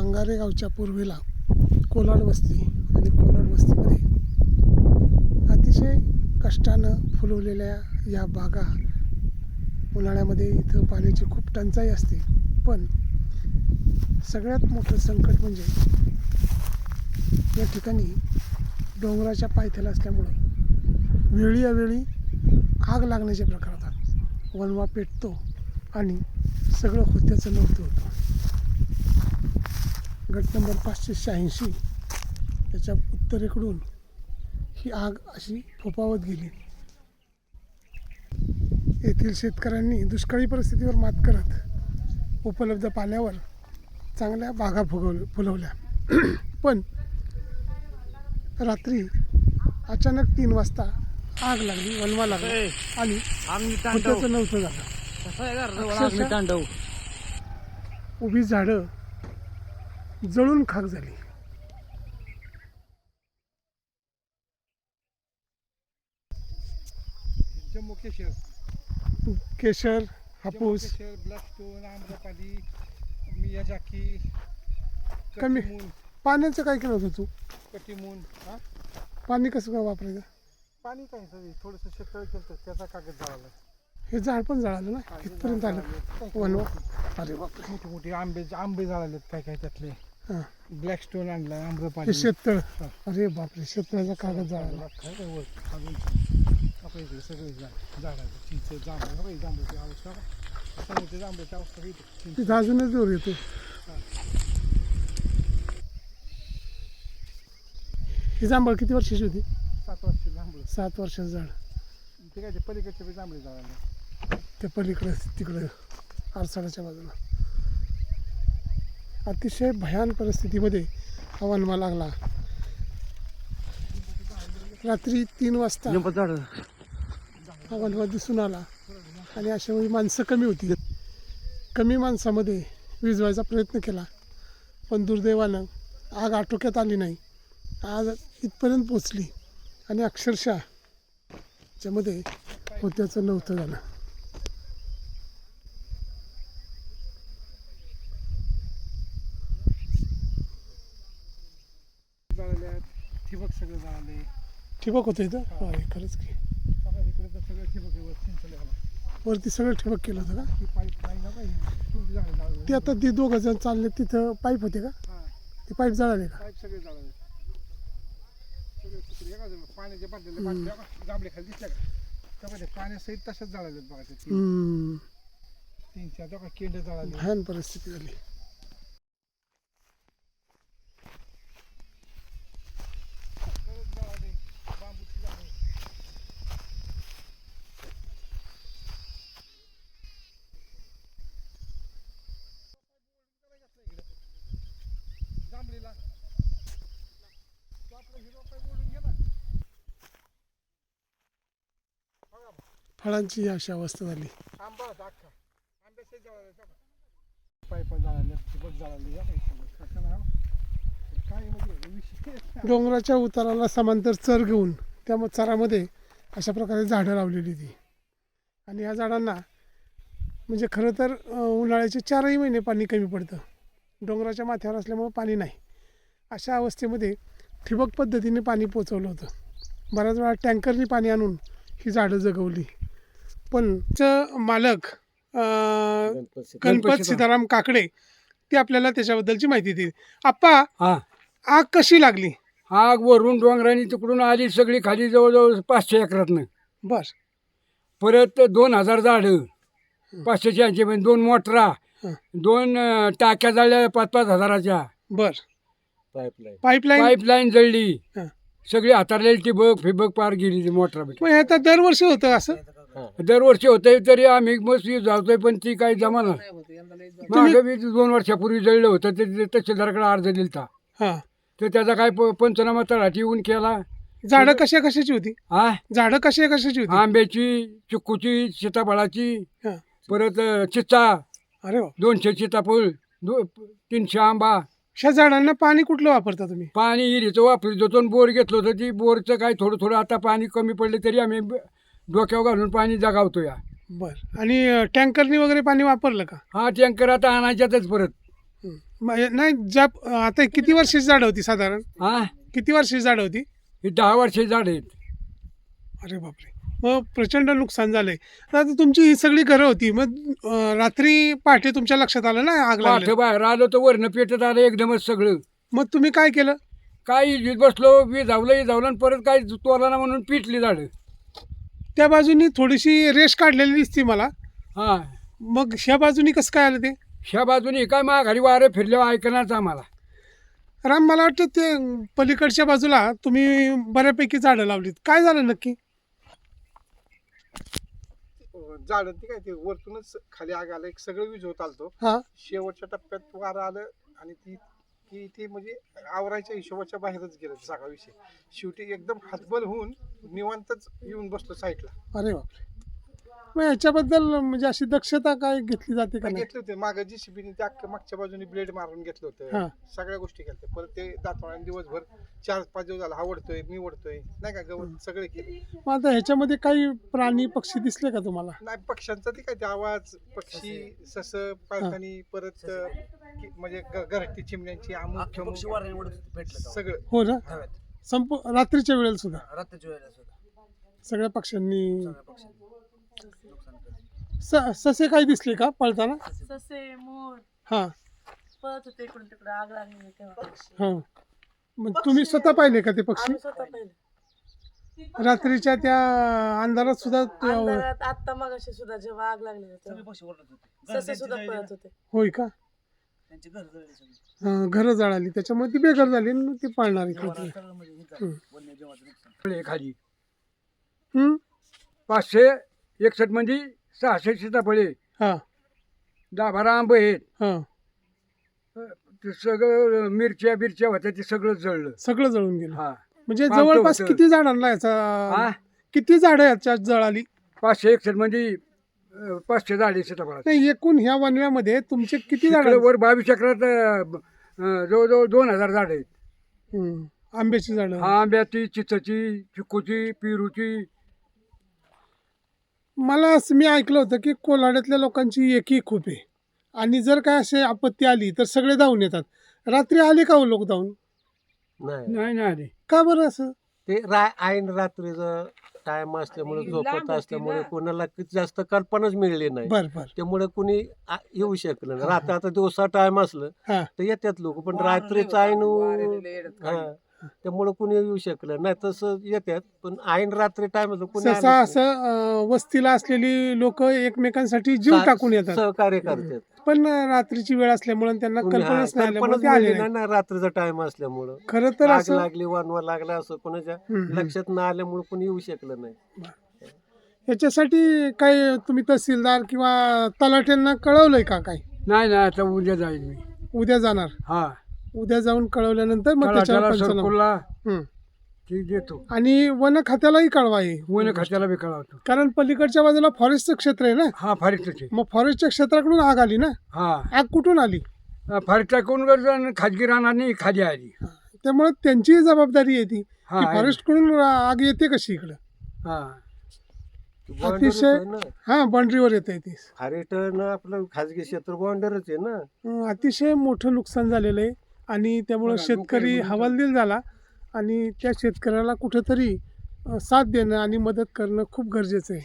पांगारे गावच्या पूर्वेला कोलाड वस्ती आणि कोलाड वस्तीमध्ये अतिशय कष्टानं फुलवलेल्या या बागा उन्हाळ्यामध्ये इथं पाण्याची खूप टंचाई असते. पण सगळ्यात मोठं संकट म्हणजे या ठिकाणी डोंगराच्या पायथ्याला असल्यामुळं वेळी अवेळी आग लागण्याचे प्रकार होतात. वनवा पेटतो आणि सगळं होत्याचं नव्हतं. होतं गट नंबर पाचशे शहाऐंशी. त्याच्या उत्तरेकडून ही आग अशी फोपावत गेली. येथील शेतकऱ्यांनी दुष्काळी परिस्थितीवर मात करत उपलब्ध पाण्यावर चांगल्या बागा फुगव फुलवल्या. पण रात्री अचानक तीन वाजता आग लागली वनवा लागला आणि नव्हतं झालं. उभी झाडं जळून खाक झाली. जम्मू केशर केशर हापूस. ब्लॅकस्टोन आम्रपाली कमी. पाण्याचं काय केलं होतं तू? कटिमून हा? पाणी कसं काय वापरायचं? पाणी काय सगळी थोडंसं शेततळ केलं त्याचा कागद जळाला. हे झाड पण जळालं ना? इथपर्यंत आलं? वनवा अरे बापरे मोठे मोठे आंबे आंबे जळालेत काय काय त्यातले. हां. ब्लॅकस्टोन आणला हे आम्रपाली शेततळ. अरे बापरे शेततळाचा कागद जळाला आपल्या इकडे सगळे झाड झाडाचे चिंच जांभळ. बघा, जांभळाची अवस्था. बघा. समोरच्या जांभळाची अवस्था इथे. चिंच. तिथं अजूनच जोर येतो ही. जांभळ किती वर्षाची होती? सात वर्ष जांभळ. सात वर्षाचं झाड. ते काय ते पलीकडचे बी जांभळे जळाले त्या पलीकडे तिकडे आरसाडाच्या बाजूला. अतिशय भयान परिस्थितीमध्ये हा वनवा लागला. रात्री तीन वाजता हा वनवा दिसून आला आणि अशा वेळी माणसं कमी होती. कमी माणसामध्ये विजवायचा प्रयत्न केला. पण दुर्दैवानं आग आटोक्यात आली नाही. आग इथपर्यंत पोचली आणि अक्षरशः त्याच्यामध्ये होत्याचं नव्हतं झालं जळाले आहेत ठिबक सगळं जळाले ठिबक होतं इथं? अरे खरंच की. बघा इकडे तर सगळं ठिबक आहे वर चिंचल्याला वरती सगळं ठिबक केलं होतं का? ही पाईप लाईन ना पाहिजे तुमची झाडं जळाले ते आता ते दोघं जण चालले तिथं पाईप होते का? हां. ते पाईप जळाले का? पाईप सगळे जळाले. सगळे तुकडे का जण पाण्याच्या बाटल्या बाटल्या बघा, जांभळे खाली दिसल्या का? त्यामध्ये पाण्यासहित तशाच जळालेत बघा ते हम्म. तीन चार बघा केंड जळाले भयान परिस्थिती झाली सगळं जळाले बांबूची झाडं जांभळीला तो आपला हिरो पाय ओढून गेला फळांची ही अशी अवस्था झाली आंबा होता अख्खा आंब्याचे जळाले पाईप जळाले ठिबक जळाले या काही सगळं कसं नाव काय म्हणजे विषय डोंगराच्या उताराला समांतर चर घेऊन त्या चरामध्ये अशा प्रकारे झाडं लावलेली ती. आणि या झाडांना म्हणजे खरं तर उन्हाळ्याचे चारही महिने पाणी कमी पडतं. डोंगराच्या माथ्यावर असल्यामुळं पाणी नाही. अशा अवस्थेमध्ये ठिबक पद्धतीने पाणी पोचवलं होतं. बऱ्याच वेळा टँकरनी पाणी आणून ही झाडं जगवली. पण च मालक गणपत सीताराम. काकडे ते आपल्याला त्याच्याबद्दलची माहिती देईल आप्पा हा. आग कशी लागली? आग वरून डोंगराने तिकडून आली सगळी खाली जवळजवळ पाचशे एकरातनं. बर परत दोन हजार झाडं पाचशेचे ऐंशी म्हणजे दोन मोटरा. दोन अं, टाक्या जळल्या पाच पाच हजाराच्या. बर पाईपलाईन. पाईपलाईन? पाईपलाईन जळली. हं. सगळी हातारलेली टिबक फिबक पार गेली ती मोटरा मग हे आता दरवर्षी होतं असं? दरवर्षी होते तरी आम्ही मस्त जातोय पण ती काही जमाना. मागं बी दोन वर्षापूर्वी जळलं होतं ते ते तहसीलदाराकडे अर्ज दिलता. हा. तर त्याचा काय प- पंचनामा तळाटी येऊन केला. झाडं कशा कशाची होती? हा? झाडं कशा कशाची होती? आंब्याची चिक्कूची सीताफळाची हा. परत अं, चिच्चा अरे वा. दोनशे सीताफळ दो तीनशे आंबा. ह्या झाडांना पाणी कुठलं वापरता तुम्ही? पाणी हिरीचं वापरत होतो आणि बोर घेतलं होतं ती बोरचं काय थोडं थोडं आता पाणी कमी पडले तरी आम्ही ब- डोक्यावर घालून पाणी जगावतो या. बर. आणि अं, टँकरनी वगैरे पाणी वापरलं का? हा टँकर आता आणायच्यातच परत. हं. नाही ज्या आता किती वर्षाची झाडं होती साधारण? हा? किती वर्षाची झाडं होती? ही दहा वर्षाची झाड आहेत. अरे बापरे. मग प्रचंड नुकसान झालंय. आता तुमची ही सगळी घरं होती मग अं, रात्री पहाटे तुमच्या लक्षात आलं ना आग लागली? पाठ बाहेर आलो तर वरनं पेटत आलं एकदमच सगळं. मग तुम्ही काय केलं? काही इजीत बसलो विजावलं विजावलं आणि परत काही तोला ना म्हणून पिटली झाडं. त्या बाजूनी थोडीशी रेष काढलेली दिसती मला. हा. मग ह्या बाजूनी कसं काय आलं ते? ह्या बाजूने काय माघारी वारे फिरल्यावर ऐकणारच आम्हाला. राम मला वाटतं ते पलीकडच्या बाजूला तुम्ही बऱ्यापैकी झाडं लावलीत. काय झालं नक्की? झाड ती काय ते वरतूनच खाली आग आलं एक सगळं वीज होत आलतो. हा. शेवटच्या टप्प्यात वारं आलं आणि ती ती ती म्हणजे आवरायच्या हिशोबाच्या बाहेरच गेलं सगळा विषय. शेवटी एकदम हातबल होऊन निवांतच येऊन बसलो साईडला. अरे बापरे. मग याच्याबद्दल म्हणजे अशी दक्षता काय घेतली जाते का नाही घेतले होते. मागं जी शिबीने त्या अख्ख्या मागच्या बाजूने ब्लेड मारून घेतलं हा. होतं सगळ्या गोष्टी केल्या परत ते दातवाळ्याने दिवसभर चार पाच दिवस झाला हा ओढतोय मी ओढतोय. नाही का गवत सगळे केले. मग आता ह्याच्यामध्ये काही प्राणी पक्षी दिसले का तुम्हाला? नाही पक्ष्यांचा ते काय ते आवाज पक्षी सस. पाळतानी परत अं, की- म्हणजे ग- घरटी चिमण्यांची अमुक अख्खे ठमुक, पक्षी वाऱ्याने उडत होते पेटलं सगळं. हो ना? हवेत. संप रात्रीच्या वेळेला सुद्धा? रात्रीच्या वेळेला सुद्धा. सगळ्या पक्ष्यांनी? सगळ्या केलं स- ससे काही दिसले का पळताना? ससे मोर. हा. पळत होते इकडून तिकडे आग लागली तेव्हा. हा. मग तुम्ही स्वतः पाहिले का ते पक्षी? आम्ही स्वतः पाहिलं. रात्रीच्या त्या अंधारात सुद्धा ते- अंधारात आत्ता मगाशी सुद्धा जेव्हा आग लागली सगळे तेव्हा. पक्षी ओरडत होते. ससे सुद्धा पळत होते. होय का? त्यांची घर जळली सगळी हा, घरं जळाली. त्याच्यामुळे ती बेघर झाली आणि मग ती पाळणार इकडे. सगळं म्हणजे हे झालं, वन्यजीवाचं नुकसान. फळे खाली. हम्म? पाचशे एकसष्ट म्हणजे सहाशे सीताफळे हा. दहा बारा आंबे आहेत. हा. ते सगळं मिरच्या बिरच्या होत्या ते सगळं जळलं. सगळं जळून गेलं. हा. म्हणजे पावतं जवळपास होतं. किती झाडांना हा याचा? किती झाडं याच्यात जळाली? पाचशे एकसष्ट म्हणजे अं, पाचशे झाडे सीताफळाचे. नाही एकूण ह्या वनव्यामध्ये तुमचे किती झाड वर बावीस चक्रात अं, जवळजवळ दोन हजार झाड आहेत. आंब्याची झाडं. हा आंब्याची चिचची चिक्कूची पेरूची मला असं मी ऐकलं होतं की कोलाड्यातल्या लोकांची एकी खूप आहे. आणि जर काय असे आपत्ती आली तर सगळे धावून येतात. रात्री आले का हो लोक धावून? नाही. नाही का बरं असं? ते रा ऐन रात्रीचं टाइम असल्यामुळे झोपत असल्यामुळे कोणाला किती जास्त कल्पनाच मिळली नाही. बर बर. त्यामुळे कुणी आ- येऊ शकलं नाही. रात्री आता दिवसा टाइम असलं हा. तर येतात लोक पण रात्रीचं ऐन हा. त्यामुळे कुणी येऊ शकलं नाही. तसं येतात पण ऐन रात्री टाइम कोणी आलंच सहसा नाही. असं अं, वस्तीला असलेली लोक एकमेकांसाठी जीव सा- टाकून येतात. सहकार्य करतात. पण अं, रात्रीची वेळ असल्यामुळे त्यांना कुणी- हा, कल्पनाच नाही आल्यामुळे कल्पनाच ते आले मिळली नाही नाही ना रात्रीचा टाइम असल्यामुळं. खरं तर आग असं लागली वानवा लागला असं कोणाच्या हम्म, हम्म. लक्षात न आल्यामुळे कोणी येऊ शकलं नाही. याच्यासाठी काय तुम्ही तहसीलदार किंवा तलाट्यांना कळवलंय का काय नाही नाही आता उद्या जाईल मी. उद्या जाणार. हा. उद्या जाऊन कळवल्यानंतर मग त्याच्यावर पंचनामा सरकुलला. ती देतो. आणि वन खात्यालाही कळवा हे. वन खात्याला बी कळवतो. कारण पलीकडच्या बाजूला फॉरेस्टचं क्षेत्र आहे ना? हा फारीकचे मग फॉरेस्टच्या क्षेत्राकडून आग आली ना? हा. आग कुठून आली? टाकून वर जाऊन खाजगी राहणार खाली आली. त्यामुळे त्यांची जबाबदारी येते हा की आहे. फॉरेस्टकडून आग येते कशी इकडं? हा. अतिशय ना? हा बाउंड्रीवर येते ती. फारेस्टर आपलं खाजगी क्षेत्र बॉन्डरच आहे ना? अं, अतिशय मोठं नुकसान झालेलं आहे. आणि त्यामुळं शेतकरी हवालदिल झाला आणि त्या शेतकऱ्याला कुठेतरी साथ देणं आणि मदत करणं खूप गरजेचं आहे.